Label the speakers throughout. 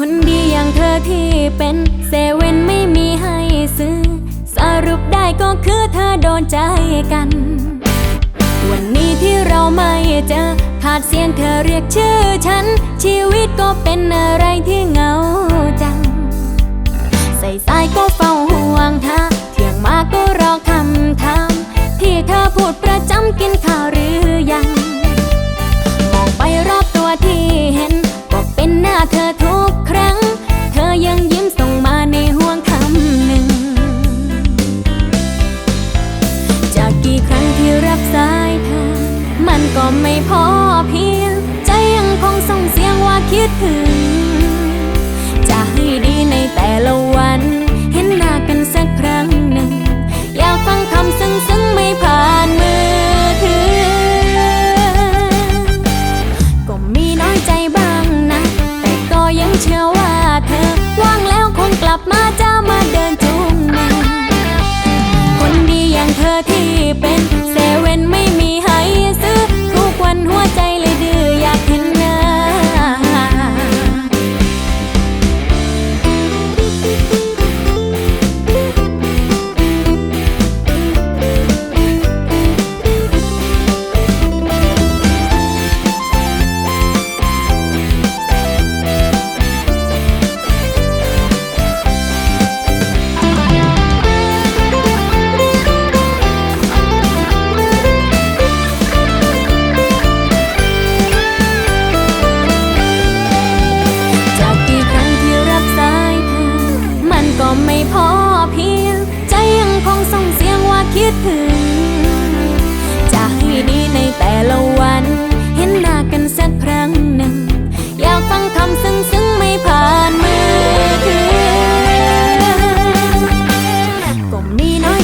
Speaker 1: คนดีอย่างเธอที่เป็นเซเว่นไม่มีให้ซื้อ สรุปได้ก็คือเธอโดนใจกัน วันนี้ที่เราไม่เจอ ขาดเสียงเธอเรียกชื่อฉัน ชีวิตก็เป็นอะไรที่เหงาจัง ใส่สายก็เฝ้าห่วงเธอเที่ยงมาก็รอคำถามที่เธอพูด็ไม่พอเพียง ใจยังคงส่งเสียงว่าคิดถึง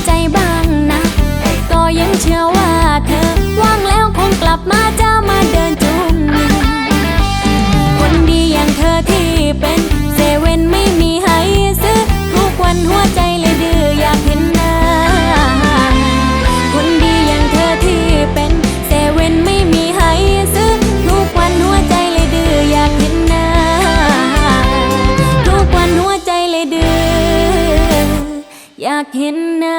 Speaker 1: 在。ากเห็นหน้า